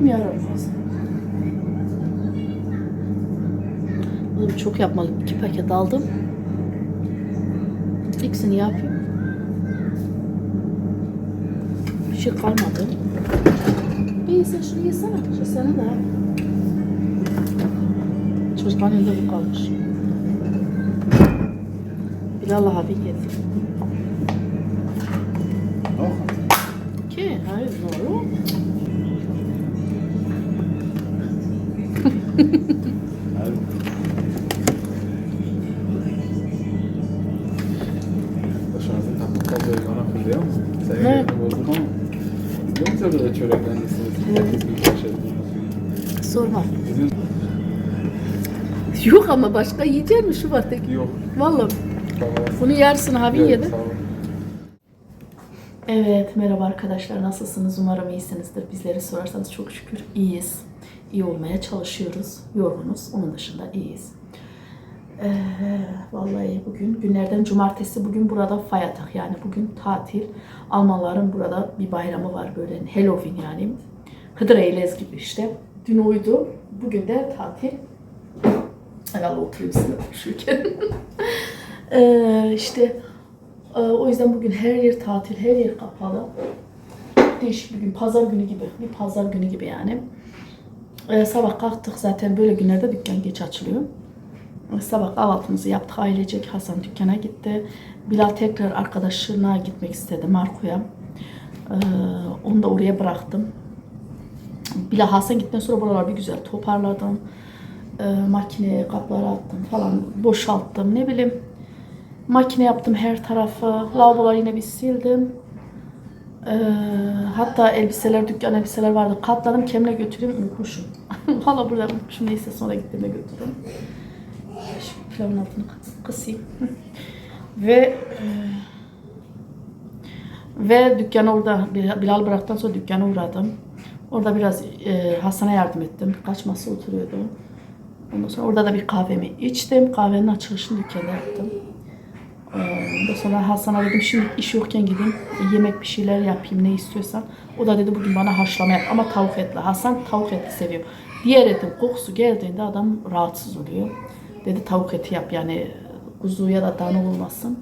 Mı? Oğlum çok yapmalı. İki paket aldım. İkisini yapayım. Bir şey kalmadı. İyi sen şunu yesene. Şu sana da. Çocukların elinde bu kalmış. Bilal abi yedi. Ki hayır ne Yok ama başka yiyecek mi şu var tek? yok. Vallahi Tamam. bunu yarısını abi Evet, yedi. Evet merhaba arkadaşlar nasılsınız? Umarım iyisinizdir. Bizleri sorarsanız çok şükür iyiyiz. İyi olmaya çalışıyoruz. Yorgunuz. Onun dışında iyiyiz. Ee, vallahi bugün günlerden cumartesi bugün burada fayatak yani bugün tatil. Almanların burada bir bayramı var böyle Halloween yani. Hıdır Eylez gibi işte. Dün uydu. Bugün de tatil. Herhalde oturayım size konuşurken. ee, işte ee, O yüzden bugün her yer tatil, her yer kapalı. Değişik bir gün, pazar günü gibi. Bir pazar günü gibi yani. Ee, sabah kalktık zaten böyle günlerde dükkan geç açılıyor. Sabah kahvaltımızı yaptık ailecek. Hasan dükkana gitti. Bilal tekrar arkadaşına gitmek istedi Marco'ya. Ee, onu da oraya bıraktım. Bilal Hasan gittikten sonra buraları bir güzel toparladım. Ee, makineye kapları attım falan boşalttım ne bileyim. Makine yaptım her tarafı. Lavaboları yine bir sildim. Ee, hatta elbiseler, dükkan elbiseler vardı. Katladım, kemle götüreyim, unutmuşum. Valla burada unutmuşum. Neyse sonra gittiğimde götürdüm. Şu pilavın altını kıs- kısayım. ve e, ve dükkanı orada Bilal bıraktıktan sonra dükkana uğradım. Orada biraz e, Hasan'a yardım ettim. Kaç masa oturuyordu. Ondan sonra orada da bir kahvemi içtim. Kahvenin açılışını dükkanda yaptım. Ee, Ondan sonra Hasan'a dedim şimdi iş yokken gideyim yemek bir şeyler yapayım ne istiyorsan. O da dedi bugün bana haşlama yap ama tavuk etli. Hasan tavuk etli seviyor. Diğer etin kokusu geldiğinde adam rahatsız oluyor. Dedi tavuk eti yap yani kuzu ya da dana olmasın.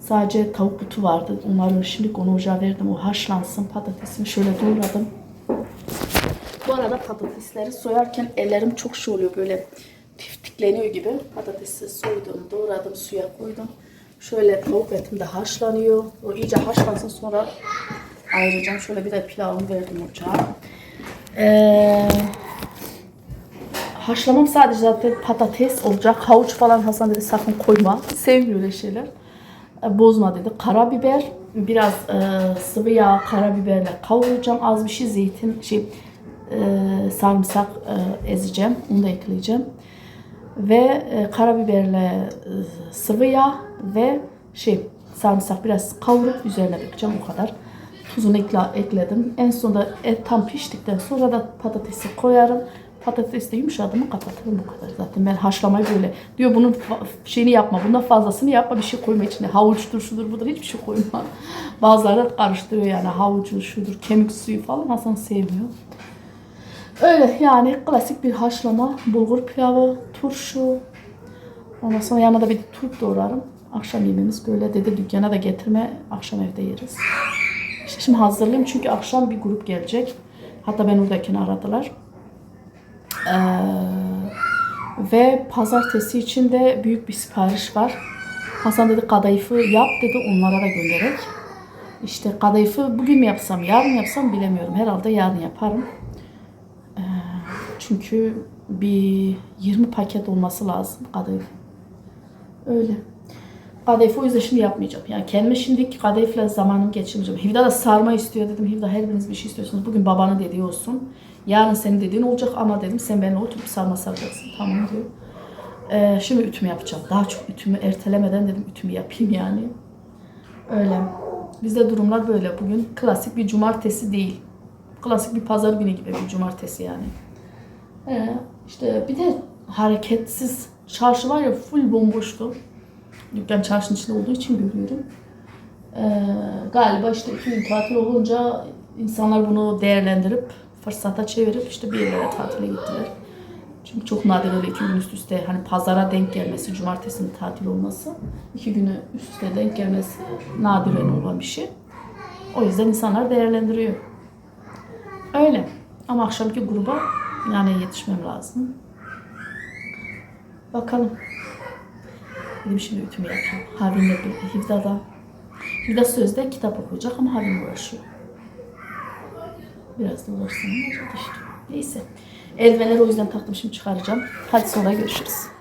Sadece tavuk butu vardı. Onları şimdi onu ocağa verdim. O haşlansın. Patatesimi şöyle doğradım. Bu arada patatesleri soyarken ellerim çok şey oluyor böyle tiftikleniyor gibi. Patatesi soydum, doğradım, suya koydum. Şöyle tavuk etim de haşlanıyor. O iyice haşlansın sonra ayıracağım. Şöyle bir de pilavımı verdim ocağa. Ee, haşlamam sadece zaten patates olacak. Havuç falan Hasan dedi sakın koyma. Sevmiyor öyle şeyler. E, Bozma dedi. Karabiber, biraz e, sıvı yağ, karabiberle kavuracağım. Az bir şey zeytin, şey e, sarımsak e, ezeceğim. Onu da ekleyeceğim. Ve e, karabiberle sıvı yağ ve şey sarımsak biraz kavurup üzerine dökeceğim o kadar. Tuzunu ekle, ekledim. En sonunda et tam piştikten sonra da patatesi koyarım. Patates de yumuşadı mı kapatırım bu kadar. Zaten ben haşlamayı böyle diyor bunun şeyini yapma, bundan fazlasını yapma bir şey koyma içine. Havuçtur, şudur, budur hiçbir şey koyma. Bazıları karıştırıyor yani havucu, şudur, kemik suyu falan Hasan sevmiyor. Öyle yani klasik bir haşlama, bulgur pilavı, turşu. Ondan sonra yanına da bir turp doğrarım. Akşam yemeğimiz böyle dedi dükkana da getirme akşam evde yeriz. İşte şimdi hazırlayayım çünkü akşam bir grup gelecek. Hatta ben oradayken aradılar. Ee, ve pazartesi için de büyük bir sipariş var. Hasan dedi kadayıfı yap dedi onlara da göndererek. İşte kadayıfı bugün mü yapsam yarın yapsam bilemiyorum. Herhalde yarın yaparım. Çünkü bir 20 paket olması lazım kadayıf. Öyle. Kadayıfı o yüzden şimdi yapmayacağım. Yani kendime şimdiki kadayıfla zamanımı geçirmeyeceğim. Hivda da sarma istiyor dedim. Hivda her biriniz bir şey istiyorsunuz. Bugün babanın dediği olsun. Yarın senin dediğin olacak ama dedim sen benimle oturup sarma saracaksın. Tamam diyor. Ee, şimdi ütümü yapacağım. Daha çok ütümü ertelemeden dedim ütümü yapayım yani. Öyle. Bizde durumlar böyle. Bugün klasik bir cumartesi değil. Klasik bir pazar günü gibi bir cumartesi yani. Ee, işte bir de hareketsiz çarşı var ya full bomboştu. Dükkan çarşının içinde olduğu için görüyorum. Ee, galiba işte iki gün tatil olunca insanlar bunu değerlendirip fırsata çevirip işte bir yerlere tatile gittiler. Çünkü çok nadir öyle iki gün üst üste hani pazara denk gelmesi, cumartesinin tatil olması, iki günü üst üste denk gelmesi nadiren olan bir şey. O yüzden insanlar değerlendiriyor. Öyle. Ama akşamki gruba yani yetişmem lazım. Bakalım. Dedim şimdi ütümü yapayım. Havinle bir Hivda da. Hivda sözde kitap okuyacak ama Havin uğraşıyor. Biraz da uğraşsam olacak işte. Neyse. Eldivenleri o yüzden taktım şimdi çıkaracağım. Hadi sonra görüşürüz.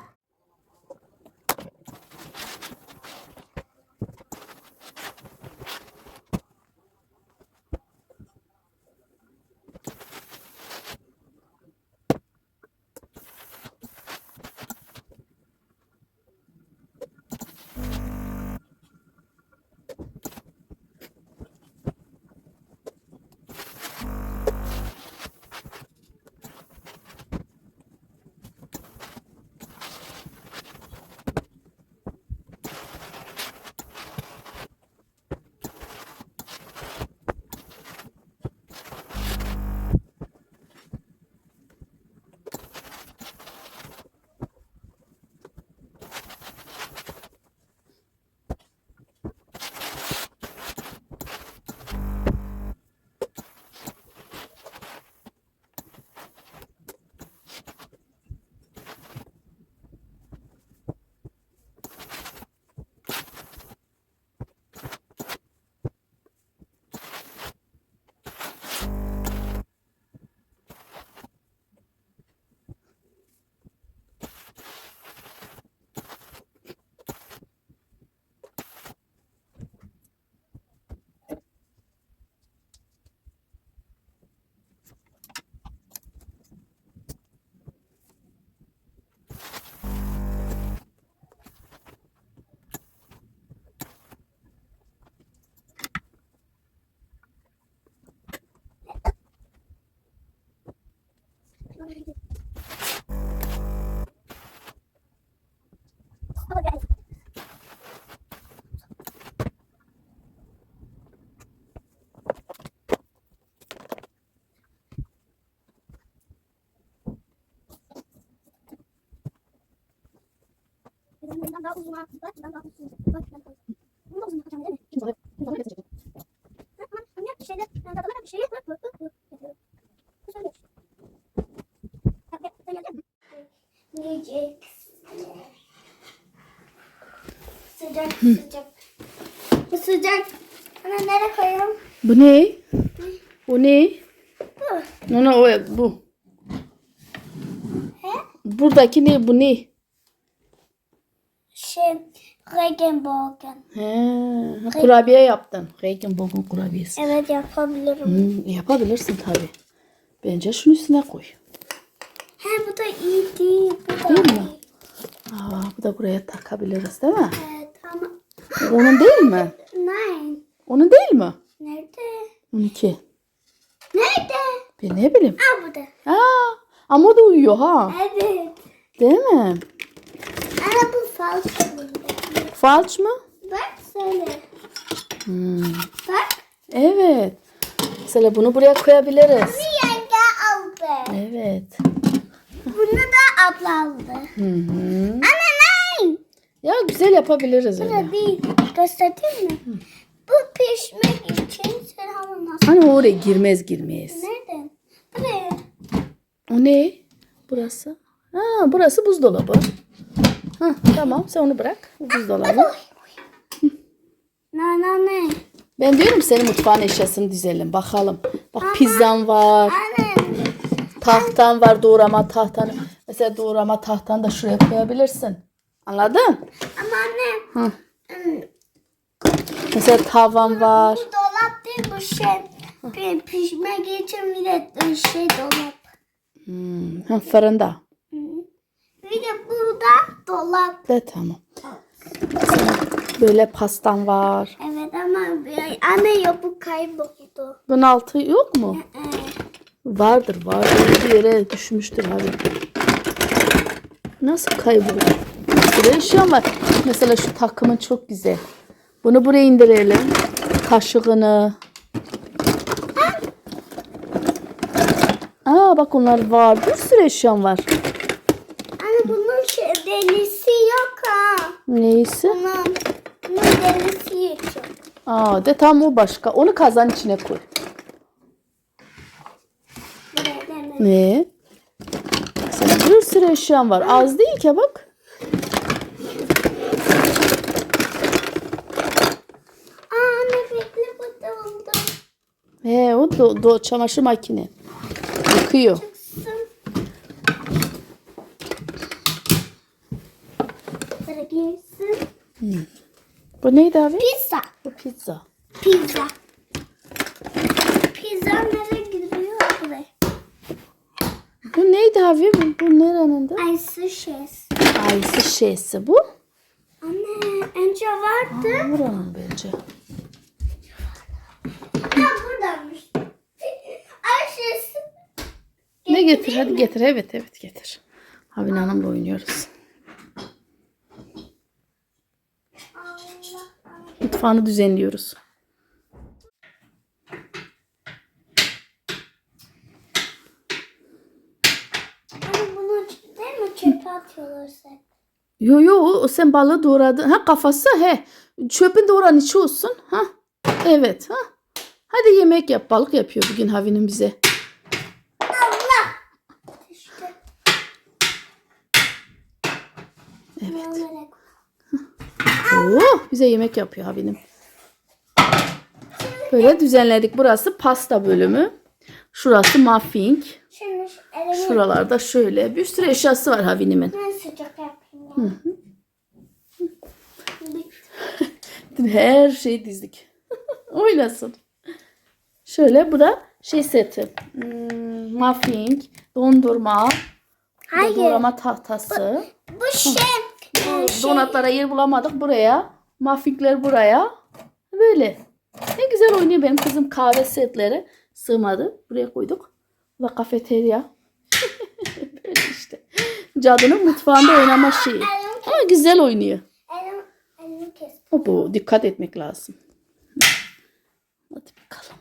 Bundan daha uzun ha. Bak bundan daha uzun. Bak bundan daha uzun. Bunu da uzun yapacağım değil mi? Ama anne bir şeyler, dadalara bir şey yapıp bu bu bu yapıyorum. Bu söyle. Ya, ya, sen geldin mi? Yiyecek. Sıcak sıcak. Bu sıcak. Ana nereye koyalım? Bu ne? Bu ne? Bu. Ona o bu. He? Buradaki ne? Bu ne? Şey, Regenbogen. He, kurabiye yaptın. Regenbogen kurabiyesi. Evet yapabilirim. Hmm, yapabilirsin tabi. Bence şunun üstüne koy. Bu da iyi değil. Bu da Değil mi? Aa, bu da buraya takabiliriz değil mi? Evet ama Onun değil mi? nein. Onun değil mi? Nerede? 12. Nerede? Ben ne bileyim. Aa burada. Aa, ama o da uyuyor ha. Evet. Değil mi? Ana bu falso burada. Falç mı? Bak söyle. Hmm. Bak. Evet. Mesela bunu buraya koyabiliriz. Bir yenge aldı. Evet. Bunu abla aldı. Hı hı. Ana nein. Ya güzel yapabiliriz öyle. Burada değil. Göstereyim mi? Bu pişmek için sen hamur nasıl? Hani oraya girmez girmez. Nereden? Buraya. O ne? Burası. Ha, burası buzdolabı. Ha, tamam sen onu bırak. Bu Buzdolabı. Na na ne? Ben diyorum senin mutfağın eşyasını dizelim. Bakalım. Bak pizzan var. Anne. Tahtan var doğrama tahtanı. sebze doğrama tahtanı da şuraya koyabilirsin. Anladın? Ama anne. Hı. Mesela tavan var. Bu dolap değil bu şey. Pişmek için bir de şey dolap. Hmm, ha, fırında. Bir de burada dolap. De tamam. Mesela böyle pastan var. Evet ama anne ya bu kayboldu. Bunun altı yok mu? Ee, Vardır vardır. Bir yere düşmüştür abi. Nasıl kaybolur? Buraya eşya var. Mesela şu takımın çok güzel. Bunu buraya indirelim. Kaşığını. Aa bak onlar var. Bir sürü eşyam var. Anne bunun şey, delisi yok ha. Neyse. Bunun, bunun delisi yok. Aa de tam o başka. Onu kazan içine koy. Buraya deme. Ne? Senin bir sürü eşyan var. Az değil ki bak. Aa anne bekle bu doldu. He o do, do çamaşır makine. Yıkıyor. Çıksın. Girsin. Bu neydi abi? Pizza. Bu. Pizza. Pizza nereye gidiyor buraya? Abi? Bu, bu nerenin de? Ay sushis. Aysı şeysi bu. Anne önce vardı. Buranın bence. Ha buradaymış. Ay şişesi. Ne getir? Hadi getir. Evet evet getir. Abi Hanım'la oynuyoruz. Mutfağını düzenliyoruz. Anne bunu değil mi çöpe atıyorlar sen? Yo yo sen balığı doğradın. Ha kafası he. Çöpün doğran içi olsun. Ha. Evet ha. Hadi yemek yap. Balık yapıyor bugün Havi'nin bize. İşte. Evet. Oo, bize yemek yapıyor Havi'nim. Böyle düzenledik. Burası pasta bölümü. Şurası muffin. Şuralarda şöyle bir sürü eşyası var Havi'nimin. ben sıcak yapayım Her şeyi dizdik. Oynasın. Şöyle bu da şey seti. Hmm, muffin, dondurma, Hayır. doğrama tahtası. Bu şey. e, şey Donatlara yer bulamadık buraya. Muffinler buraya. Böyle. Ne güzel oynuyor benim kızım kahve setleri. Sığmadı. Buraya koyduk. Ve kafeterya. Cadının mutfağında oynama şeyi. Ama güzel oynuyor. O bu. Dikkat etmek lazım. Hadi bakalım.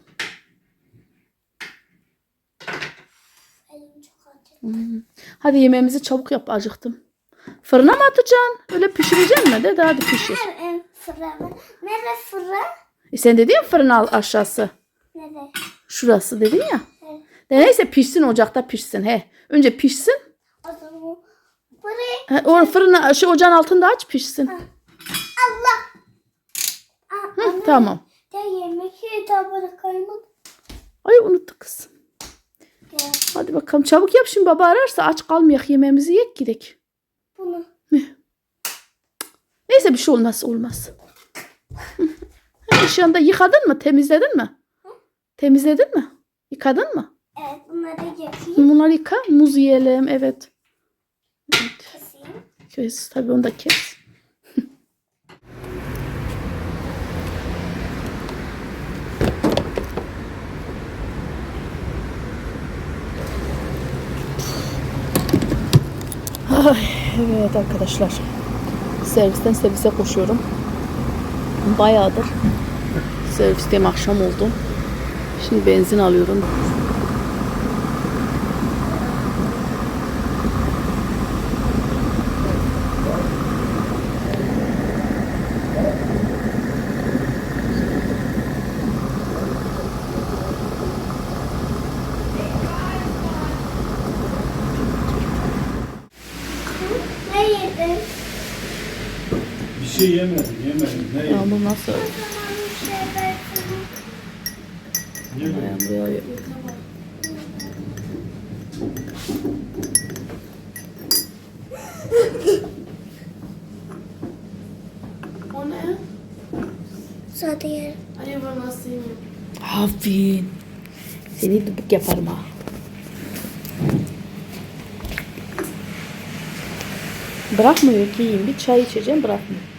Acı. Hadi yemeğimizi çabuk yap. Acıktım. Fırına mı atacaksın? Öyle pişireceksin mi? De hadi pişir. Nerede fırın? Nerede fırın? E sen dedin ya fırın al aşağısı. Nerede? Şurası dedin ya. Evet. De neyse pişsin ocakta pişsin. He. Önce pişsin. Burayı He, o fırını şu ocağın altında aç pişsin. Allah. Aa, Hı, tamam. ya yemek tabana kaymadı. Ay unuttuk kız. Ya Hadi bakalım çabuk yap şimdi baba ararsa aç kalmayak yemeğimizi yek gidek. bunu. Neyse bir şey olmaz olmaz. Hı. Şu anda yıkadın mı? Temizledin mi? Temizledin mi? Yıkadın mı? Evet bunları yapayım. Bunları yıka. Muz yiyelim. Evet. Kes. Tabii onu da kes. Evet arkadaşlar. Servisten servise koşuyorum. Bayağıdır servisteyim akşam oldu. Şimdi benzin alıyorum. Şey yemedim, yemedim. Ne yedim? Yağmur nasıl? Şey. Yemedim. Yağıyor. O ne? Zaten yerim. Ben nasıl yiyeyim? Aferin. Seni dubuk yaparım ha. Bırakmıyor ki yiyeyim. Bir çay içeceğim bırakmıyor.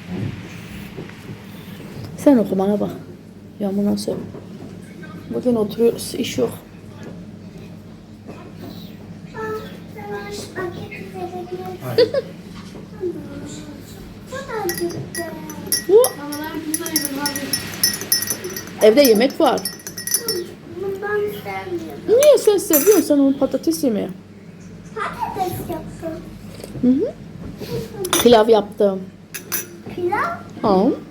Sen okumana bak. Yağmur nasıl? Bugün oturuyoruz. iş yok. Bu evde yemek var. Niye sen seviyorsun? Sen onu patates yeme. Patates yaptım. Hı hı. Pilav yaptım. Pilav. Aa.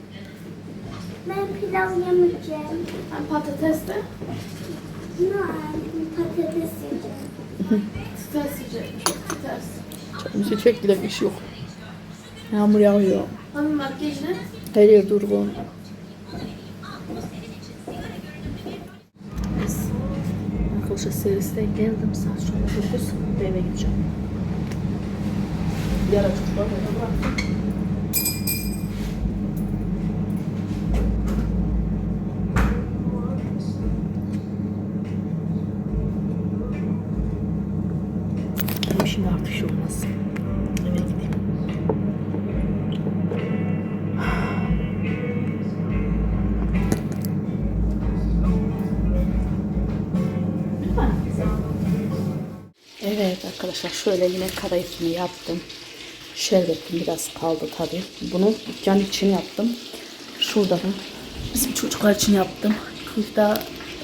Ben pilav yemeyeceğim. Ben patates de Hayır, patates yiyeceğim. ters yiyeceğim. Çok ters. Çayımızı çek bir şey yok. Yağmur yağıyor. Abi makyaj ne? Her yer durgun. Arkadaşlar serviste geldim. Saat şu anda 9. Eve gideceğim. Ara çocuklar bıraktım. Arkadaşlar şöyle yine kadayıfını yaptım. Şerbetim biraz kaldı tabi. Bunu dükkan için yaptım. Şurada da bizim çocuklar için yaptım. İftar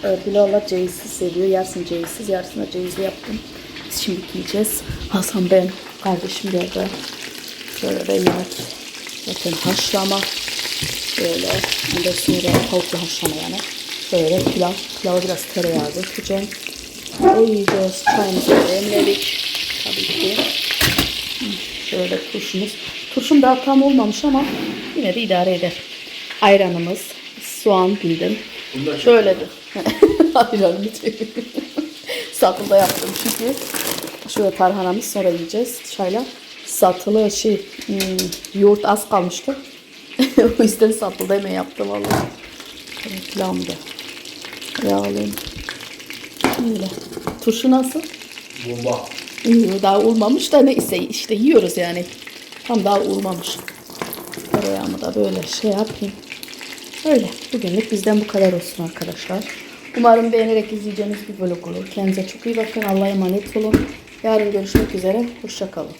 e, Bilal'la cevizsiz seviyor. Yarısını cevizsiz, yarısını cevizli yaptım. Biz şimdi yiyeceğiz. Hasan ben, kardeşim geldi. Şöyle de yemek. Zaten haşlama. Böyle. Bir de sonra tavuklu haşlama yani. Böyle pilav. Pilava biraz tereyağı dökeceğim. Yiyeceğiz. Çayımızı demledik. Tabii ki. Şöyle turşumuz. Turşum daha tam olmamış ama yine de idare eder. Ayranımız. Soğan bildim. Şöyledir. Ayranımı Satılı yaptım çünkü. Şöyle tarhanamız sonra yiyeceğiz çayla. Satılı şey hmm, yoğurt az kalmıştı. o yüzden satılı hemen yaptım vallahi. Şöyle Pilavımı da yağlayayım. Öyle. Turşu nasıl? Bomba. Daha olmamış da neyse işte yiyoruz yani. Tam daha olmamış. Tereyağımı da böyle şey yapayım. Öyle. Bugünlük bizden bu kadar olsun arkadaşlar. Umarım beğenerek izleyeceğiniz bir vlog olur. Kendinize çok iyi bakın. Allah'a emanet olun. Yarın görüşmek üzere. Hoşçakalın.